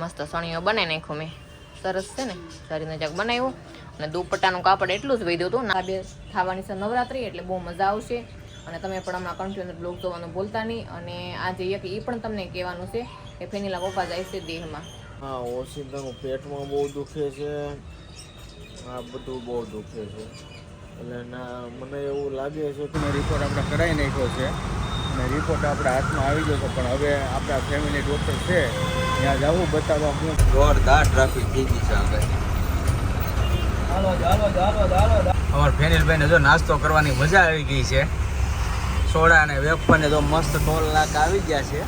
મસ્ત સણીઓ બનાવી નાખ્યો મેં. સરસ છે ને? સારી નજાક જાક બનાવ્યું. અને દુપટ્ટાનું કાપડ એટલું જ વહી હતું. ના બે થવાની છે નવરાત્રી એટલે બહુ મજા આવશે. અને તમે પણ હમણાં કન્ટિન્યુ બ્લોગ જોવાનું ભૂલતા નહીં. અને આજે એક એ પણ તમને કહેવાનું છે કે ફેનીલા પપ્પા જાય છે દેહમાં. હા ઓશિંતાનું પેટમાં બહુ દુખે છે. આ બધું બહુ દુખે છે. એટલે ના મને એવું લાગે છે કે રિપોર્ટ આપણે કરાવી નાખ્યો છે. અને રિપોર્ટ આપણા હાથમાં આવી ગયો હતો પણ હવે આપણા ફેમિલી ડૉક્ટર છે ત્યાં જવું બતાવવા હું. જોરદાર ટ્રાફિક થઈ ગઈ છે આગળ અમારા ફેનિલભાઈને જો નાસ્તો કરવાની મજા આવી ગઈ છે. સોડા અને વેફરને તો મસ્ત ટોલ નાક આવી ગયા છે.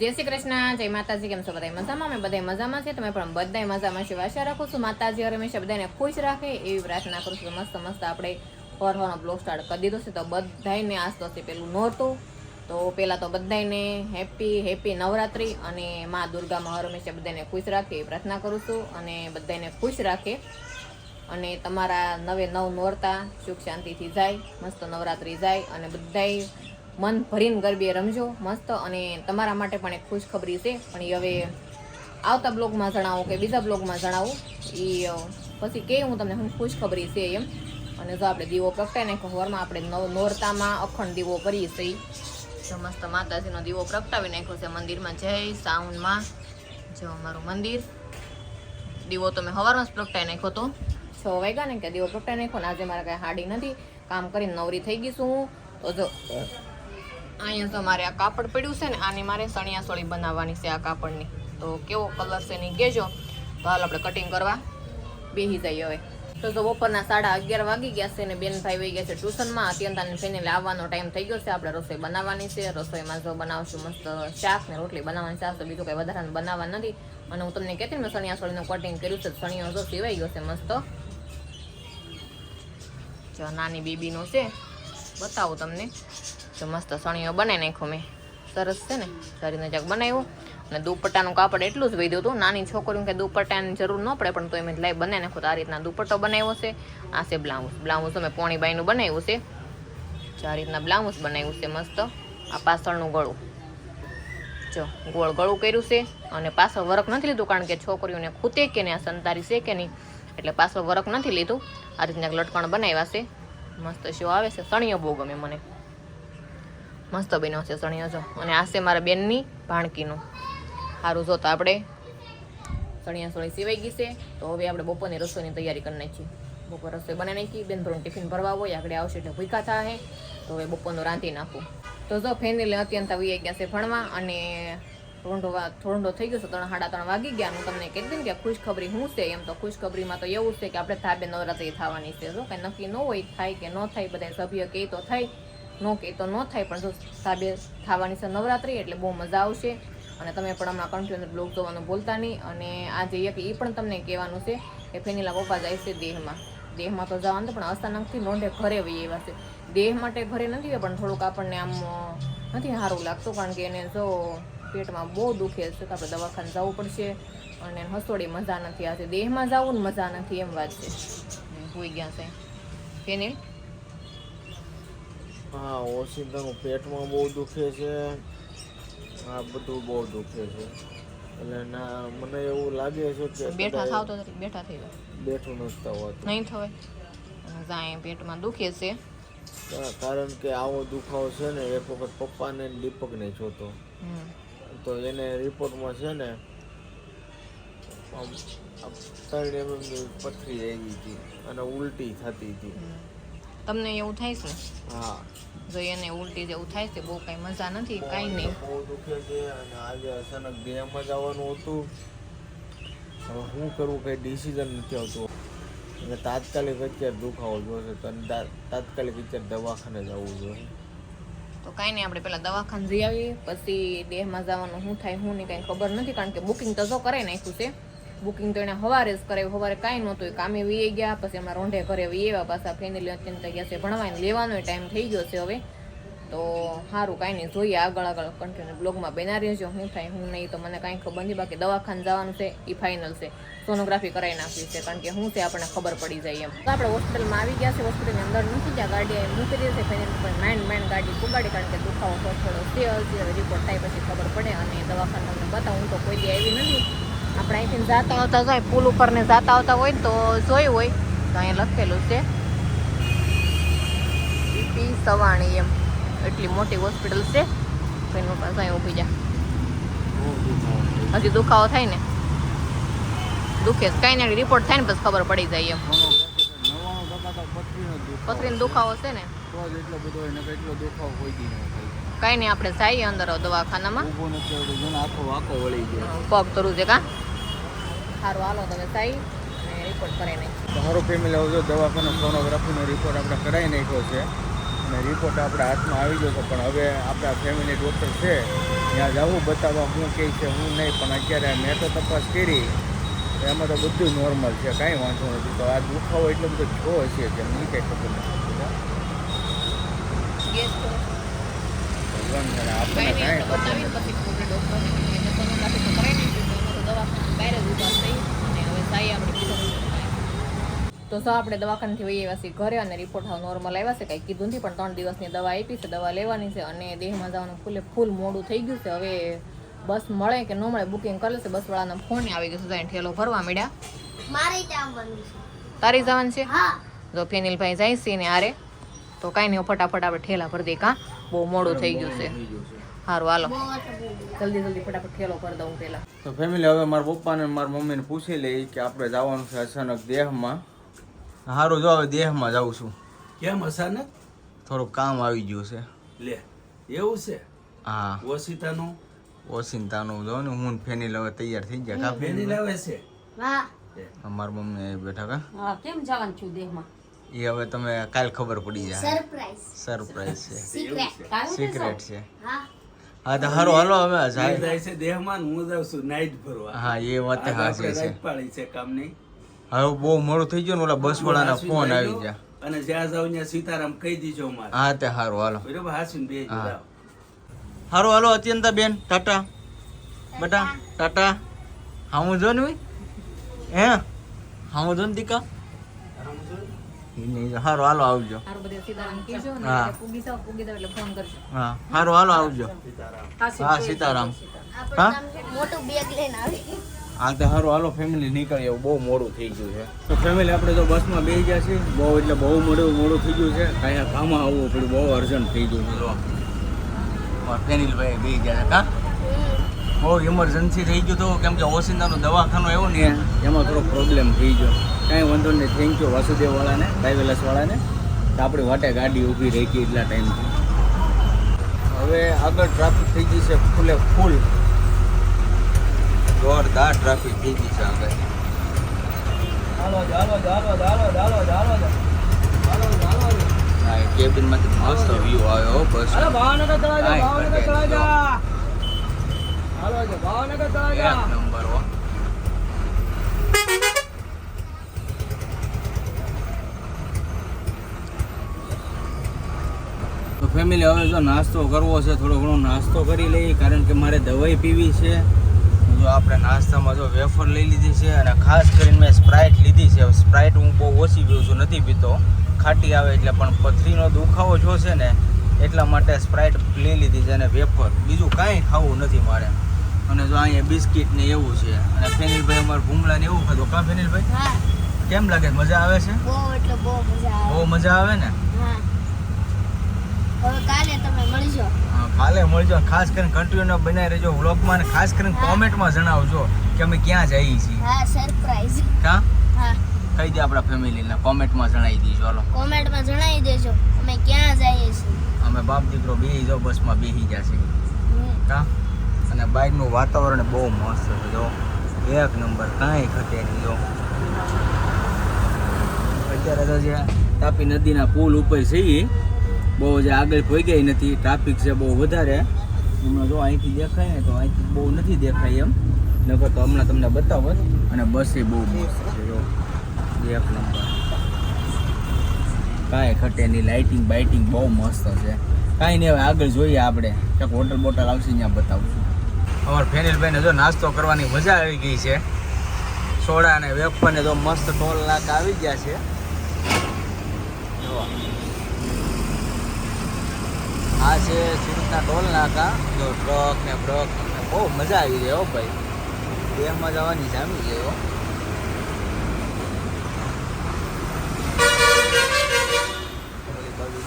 જય શ્રી કૃષ્ણ જય માતાજી કેમ છો બધા મજામાં? અમે બધા મજામાં છે તમે પણ બધા મજામાં છે. આશા રાખું છું માતાજી હંમેશા બધાને ખુશ રાખે એવી પ્રાર્થના કરું છું મસ્ત મસ્ત આપણે ફરવાનો બ્લોગ સ્ટાર્ટ કરી દીધો છે, તો બધાને આસ્તો છે પેલું નોરતું તો પહેલાં તો બધાને હેપી હેપી નવરાત્રિ અને મા દુર્ગામાં હર હંમેશા બધાને ખુશ રાખે પ્રાર્થના કરું છું અને બધાને ખુશ રાખે. અને તમારા નવે નવ નોરતા સુખ શાંતિથી જાય, મસ્ત નવરાત્રિ જાય અને બધાય મન ભરીને ગરબે રમજો, મસ્ત અને તમારા માટે પણ એક ખુશ ખબરી છે. પણ એ હવે આવતા બ્લોગમાં જણાવો કે બીજા બ્લોગમાં જણાવું. એ પછી કે હું તમને, હું ખુશ ખબરી છે એમ. અને જો આપણે દીવો પ્રગટાય નાખો સવારમાં આપણે નોરતામાં અખંડ દીવો કરીએ છીએ. જો મસ્ત માતાજીનો દીવો પ્રગટાવી નાખ્યો છે મંદિરમાં. જય સાઉન્ડમાં જો અમારું મંદિર. દીવો તો મેં સવારમાં જ પ્રગટાઈ નાખ્યો તો. છ વાગ્યા ને કે દીવો પ્રગટાઈ નાખ્યો ને આજે મારે કાંઈ હાડી નથી. કામ કરીને નવરી થઈ ગઈ છું હું. તો જો, અહીંયા તો મારે આ કાપડ પડ્યું છે ને, આની મારે સણિયા સોળી બનાવવાની છે આ કાપડની. તો કેવો કલર છે એની કહેજો. તો હાલ આપણે કટિંગ કરવા બેસી જઈએ હવે. તો તો બપોરના સાડા અગિયાર વાગી ગયા છે ને બેન ભાઈ વહી ગયા છે ટ્યુશનમાં. અત્યંતાની ફેમિલી આવવાનો ટાઈમ થઈ ગયો છે. આપણે રસોઈ બનાવવાની છે. રસોઈમાં જો બનાવશું મસ્ત શાક ને રોટલી બનાવવાની શાક તો બીજું કંઈ વધારાનું બનાવવા નથી. અને હું તમને કહેતી મેં સણિયા સોળીનું કટિંગ કર્યું છે. સણિયો જો સિવાઈ ગયો છે મસ્ત. જો નાની બેબીનો છે. બતાવું તમને. તો મસ્ત સણિયો બનાવી નાખ્યો મેં. સરસ છે ને. સારી રીતે જાક બનાવ્યું. અને દુપટ્ટાનું કાપડ એટલું જ વધ્યું હતું. નાની છોકરીઓ કે દુપટ્ટાની જરૂર ન પડે, પણ તો એમ લાઈ બનાવી નાખો તો આ રીતના દુપટ્ટો બનાવ્યો છે. આ છે બ્લાઉઝ. બ્લાઉઝ અમે પોણી બાઈનું બનાવ્યું છે. જો આ રીતના બ્લાઉઝ બનાવ્યું છે મસ્ત. આ પાછળનું ગળું. જો ગોળ ગળું કર્યું છે અને પાછળ વર્ક નથી લીધું, કારણ કે છોકરીઓને ખૂતે કે નહીં, આ સંતારી છે કે નહીં, એટલે પાછળ વર્ક નથી લીધું. આ રીતના લટકણ બનાવ્યા છે. મસ્ત શો આવે છે, સણિયો બહુ ગમે મને. મસ્ત બન્યો છે સણિયો, જો. અને આ છે મારા બેનની ભાણકીનું. સારું જો તો આપણે સણિયા સોળી સિવાઈ ગઈ છે. તો હવે આપણે બપોરની રસોઈની તૈયારી કરી નાખીએ બપોર રસોઈ બનાવી નાખી, બેન થોડું ટિફિન ભરવા હોય, આગળ આવશે એટલે ભૂખા થાય તો હવે બપોરનું રાંધી નાખું. તો જો ફેનિલે અત્યંત આવી ગયા છે ભણવા અને થોડો થોડો થઈ ગયો છે, ત્રણ, સાડા ત્રણ વાગી ગયા. હું તમને કહેતી ને કે ખુશખબરી શું છે એમ તો ખુશખબરીમાં તો એવું છે કે આપણે ધાબે નવરાત્રી થવાની છે. જો કંઈ નક્કી ન હોય, થાય કે ન થાય બધા સભ્ય કહે તો થાય, ન કહે તો ન થાય. પણ જો ધાબે થવાની છે નવરાત્રી, એટલે બહુ મજા આવશે. અને તમે પણ હમણાં કન્ટિન્યુ બ્લોગ જોવાનું ભૂલતા નહીં. અને આ જઈએ કે એ પણ તમને કહેવાનું છે કે ફેનીલા પપ્પા જાય છે દેહમાં. દેહમાં તો જવાનું પણ અચાનકથી લોંઢે ઘરે વહી એવા છે. દેહ માટે ઘરે નથી પણ થોડુંક આપણને આમ નથી સારું લાગતું, કારણ કે એને જો પેટમાં બહુ દુખે છે તો આપણે દવાખાને જવું પડશે અને હસોડી મજા નથી આજે દેહમાં જવું ને મજા નથી એમ વાત છે. હોઈ ગયા છે. ફેનિલ? હા ઓછી પેટમાં બહુ દુખે છે. આ બધું બહુ દુખે છે. એટલે ના મને એવું લાગે છે કે બેઠા થાવ તો બેઠા થઈ જાય બેઠું નથી થવાતું નહીં થવાય? જાય પેટમાં દુખે છે. કારણ કે આવો દુખાવો છે ને એક વખત પપ્પાને ને દીપકને જોતો. તો એને રિપોર્ટમાં છે ને ત્રણ એમ પથરી આવી હતી અને ઉલટી થતી હતી. તમને એવું થાય છે ને? હા. જો એને ઉલટી જેવું થાય છે બહુ કઈ મજા નથી કાંઈ નહીં. બહુ દુખે છે અને આજે અચાનક ગેમ જ આવવાનું હતું. હવે શું કરવું કઈ ડિસિઝન નથી આવતું. એટલે તાત્કાલિક અત્યારે દુખાવો જોશે તો અને તાત્કાલિક અત્યારે દવાખાને જવું જોઈએ. તો કાંઈ નહીં આપણે પહેલાં દવાખાને જઈ આવીએ પછી દેહમાં જવાનું શું થાય શું નહીં કાંઈ ખબર નથી કારણ કે બુકિંગ તો જો કરાવી નાખ્યું છે. બુકિંગ તો એને સવારે જ કરાવ્યું સવારે કાંઈ નહોતું. કામે વી ગયા, પછી અમારા રોંઢે ઘરે એવા પાછા ફેમિલી અત્યંત ગયા છે. ભણવાને લેવાનો ટાઈમ થઈ ગયો છે હવે. તો સારું કાંઈ નહીં. જોઈએ આગળ આગળ કન્ટિન્યુ બ્લોગમાં બેના રહેજો. શું થાય શું નહીં, તો મને કાંઈ ખબર નહીં. બાકી દવાખાને જવાનું છે એ ફાઇનલ છે. સોનોગ્રાફી કરાવી નાખવી છે, કારણ કે હું છે, આપણને ખબર પડી જાય એમ. તો આપણે હોસ્પિટલમાં આવી ગયા છે. હોસ્પિટલની અંદર મૂકી ગયા, ગાડી મૂકી દે છે. પણ માઇન્ડ માઇન્ડ ગાડી પુગાડી કારણ કે દુખાવો થોડો થોડો છે. હજી રિપોર્ટ થાય પછી ખબર પડે અને દવાખાને તમને બતાવું. હું તો કોઈ દી આવી નથી. આપણે અહીંથી જાતા આવતા જાય પુલ ઉપર ને જાતા આવતા હોય ને તો જોયું હોય તો અહીંયા લખેલું છે. પીપી સવાણી એમ. એટલી મોટી હોસ્પિટલ છે. એનું પાસે અહીં ઊભી જા. હજી દુખાવો થાય ને? દુખે કાંઈ ને રિપોર્ટ થાય ને પછી ખબર પડી જાય એમ. પથરીનો દુખાવો. છે ને? એટલો બધો હોય દુખાવો કોઈ નહીં આપણે જઈએ અંદર દવાખાનામાં. પગ તરવું છે કા? સારું. હાલો તમે સાઈ. અને રિપોર્ટ કરાવી નાખી તમારું ફેમિલી આવજો દવાખાનો સોનોગ્રાફીનો રિપોર્ટ આપણે કરાવી નાખ્યો છે અને રિપોર્ટ આપણા હાથમાં આવી ગયો છે પણ હવે આપણા ફેમિલી ડૉક્ટર છે ત્યાં જવું બતાવવા હું કહે છે હું નહીં પણ અત્યારે મેં તો તપાસ કરી એમાં તો બધું નોર્મલ છે કાંઈ વાંધો નથી. તો આ દુખાવો એટલો બધો છો હશે કે મને કંઈ ખબર નથી. ભગવાન જાણે આપણને કાંઈ નહીં ખબર બતાવીને પછી પૂરે ડૉક્ટરને સોનોગ્રાફી તો કરાવી નાખ્યું તો અમે તો દવાખાના બહાર જ ઊભા થઈ અને હવે સાઈ આપણે બીજો બધું થાય. તો સર આપણે દવાખાનાથી વહી આવ્યા છીએ ઘરે અને રિપોર્ટ હાવ નોર્મલ આવ્યા છે. કાંઈ કીધું નથી પણ ત્રણ દિવસની દવા આપી છે દવા લેવાની છે અને દેહમાં જવાનું ફૂલે ફૂલ મોડું થઈ ગયું છે. હવે બસ મળે કે ન મળે બુકિંગ કરેલું છે બસવાળાનો ફોન આવી ગયો છે ત્યાં ઠેલો ભરવા મળ્યા મારે જવાનું છે. તારી જવાનું છે? હા. તો ફેનિલભાઈ જાય છે ને આરે તો કાંઈ નહીં ફટાફટ આપણે ઠેલા ભરી દઈએ કાં. બહુ મોડું થઈ ગયું છે. સારું હાલો. જલ્દી જલ્દી ફટાફટ ઠેલો કરી દઉં પહેલા. તો ફેમિલી હવે મારા પપ્પાને અને મારા મમ્મીને પૂછી લઈ કે આપણે જવાનું છે અચાનક દેહમાં. સારું જો હવે દેહમાં જાઉં છું. કેમ અચાનક? થોડુંક કામ આવી ગયું છે. લે એવું છે? હા. ઓશિતાનું? ઓસિંતાનું જો ને હું ફેની હવે તૈયાર થઈ ગયા. કા ફેની લાવે છે? હા મારા મમ્મી અહીં બેઠા કા? હા કેમ જવાનું છું દેહમાં? એ હવે તમે કાલ ખબર પડી જાય. સરપ્રાઈઝ સરપ્રાઈઝ છે. સિક્રેટ છે. હા. હા તો હારો હાલો હવે જાય. જાય છે દેહમાં હું જાઉં છું નાઈટ ભરવા. હા એ વાત હાજર છે. પાડી છે કામ નહીં હવે બહુ મોડું થઈ ગયું ને ઓલા બસ વાળાના ફોન આવી ગયા. અને જ્યાં જાઉં ત્યાં સીતારામ કહી દીજો મારે હા તે હારું હાલો. બરોબર હાસીને બે હારું હાલો અત્યંતા બેન ટાટા. બટા ટાટા. હા હું જો ને હે? હા હું જો ને દીકા હારું હાલો આવજો. સારું બધે સીતારામ કીજો ને હા. એટલે પૂગી જાવ પૂગી જાવ એટલે ફોન કરજો. હા. હારું હાલો આવજો. હા સીતારામ. હા મોટું બેગ લઈને આવી. હા તો હારું હાલો ફેમિલી નીકળી એવું બહુ મોડું થઈ ગયું છે. તો ફેમિલી આપણે તો બસમાં બેસી ગયા છીએ. બહુ એટલે બહુ મોડું મોડું થઈ ગયું છે. કાંઈ કામમાં આવવું પડ્યું બહુ અર્જન્ટ થઈ ગયું છે. ફેનિલભાઈ બેસી ગયા હતા. બહુ ઇમરજન્સી થઈ ગયું હતું. કેમ કે ઓસિંદાનું દવાખાનું એવું ને એમાં થોડો પ્રોબ્લેમ થઈ ગયો. કાંઈ વાંધો નહીં થેન્ક યુ વાસુદેવવાળાને ટ્રાવેલર્સવાળાને તો આપણી વાટે ગાડી ઊભી રહી ગઈ એટલા ટાઈમથી હવે આગળ ટ્રાફિક થઈ ગઈ છે ફૂલે ફૂલ. જોરદાર ટ્રાફિક થઈ ગઈ છે આગળ હા કેબિનમાંથી મસ્ત વ્યૂ આવ્યો બસ. નંબર હો. તો ફેમિલી હવે જો નાસ્તો કરવો છે થોડો ઘણો નાસ્તો કરી લઈએ કારણ કે મારે દવાઈ પીવી છે. જો આપણે નાસ્તામાં જો વેફર લઈ લીધી છે અને ખાસ કરીને મેં સ્પ્રાઇટ લીધી છે. સ્પ્રાઇટ હું બહુ ઓછી પીવું છું નથી પીતો. ખાટી આવે એટલે પણ પથરીનો દુખાવો જો છે ને એટલા માટે સ્પ્રાઇટ લઈ લીધી છે અને વેફર. બીજું કાંઈ ખાવું નથી મારે. અને જો અહીંયા બિસ્કિટ ને એવું છે. અને ફેનિલભાઈ અમારે ભૂમલા ને એવું ખાધું. કા ફેનિલભાઈ? કેમ લાગે? મજા આવે છે? બહુ મજા આવે. બહુ મજા આવે ને? હા. હવે કાલે તમે મળજો હા, કાલે મળજો ખાસ કરીને કન્ટિન્યુ બનાવી રહેજો વ્લોગમાં અને ખાસ કરીને કોમેન્ટમાં જણાવજો કે અમે ક્યાં જઈએ છીએ. હા સરપ્રાઈઝ કા હા. કહી દે આપણા ફેમિલીને કોમેન્ટમાં જણાવી દીજો હાલો. કોમેન્ટમાં જણાવી દેજો અમે ક્યાં જઈએ છીએ. અમે બાપ દીકરો બેહી જાઓ બસમાં બેસી જશે. કા અને બાઇકનું વાતાવરણ બહુ મસ્ત છે જો. એક નંબર કાંઈ ઘટે નહીં જો. અત્યારે તો જે તાપી નદીના પુલ ઉપર છીએ. બહુ જે આગળ પહોંચ્યા નથી ટ્રાફિક છે બહુ વધારે. હમણાં જો અહીંથી દેખાય ને તો અહીંથી બહુ નથી દેખાય એમ. નકર તો હમણાં તમને બતાવો અને બસ એ બહુ મસ્ત છે, જો. એક નંબર કાંઈ ખટે નહીં લાઇટિંગ બાઇટિંગ બહુ મસ્ત છે. કાંઈ નહીં, હવે આગળ જોઈએ આપણે. ક્યાંક હોટલ બોટલ આવશે ત્યાં બતાવશું અમારા ફેનિલભાઈને જો નાસ્તો કરવાની મજા આવી ગઈ છે. સોડા અને વેફરને જો મસ્ત ટોલ નાક આવી ગયા છે. જો. આ છે સુરતના ટોલ નાકા. જો ટ્રક ને બ્રક ને બહુ મજા આવી જાય હો ભાઈ. દેહમાં જવાની જામી છે હો.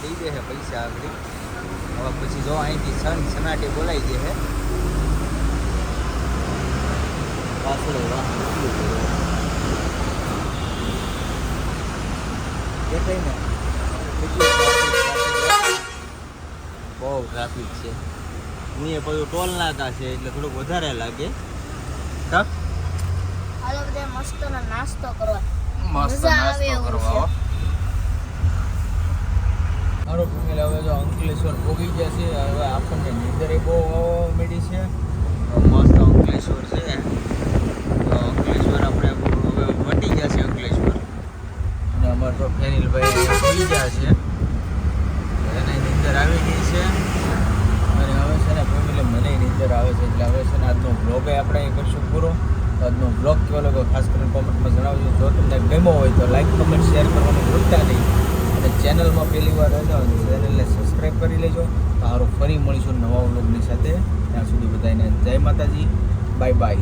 દઈ દે છે પૈસા આગળ. પછી જો અહીંથી સન સનાટી બોલાઈ દે છે પાછળ દેખાય ને. બહુ ટ્રાફિક છે. હું એ બધું ટોલ નાકા છે એટલે થોડુંક વધારે લાગે. કા? હાલો બધા મસ્ત નાસ્તો કરવા મસ્ત નાસ્તો કરવા મારો ફેમિલી હવે જો અંકલેશ્વર પોગી ગયા છે. હવે આપણને નીંદર બહુ માંડી છે. મસ્ત અંકલેશ્વર છે. તો અંકલેશ્વર આપણે હવે વટી ગયા છે અંકલેશ્વર. અને અમારે તો ફેનિલભાઈ પોગી ગયા છે. એને નીંદર આવી ગઈ છે. અને હવે છે ને ફેમિલી મને નીંદર આવે છે. એટલે હવે છે ને આજનો બ્લોગ આપણે અહીં કરશું પૂરો. આજનો બ્લોગ કેવો લાગ્યો ખાસ કરીને કોમેન્ટમાં જણાવજો. જો તમને ગમ્યો હોય તો લાઈક કમેન્ટ શેર કરવાનું ભૂલતા નહીં. અને ચેનલમાં પહેલી વાર રહેજો ચેનલને સબસ્ક્રાઈબ કરી લેજો. સારું ફરી મળીશું નવા બ્લોગની સાથે. ત્યાં સુધી બધાને જય માતાજી. Bye bye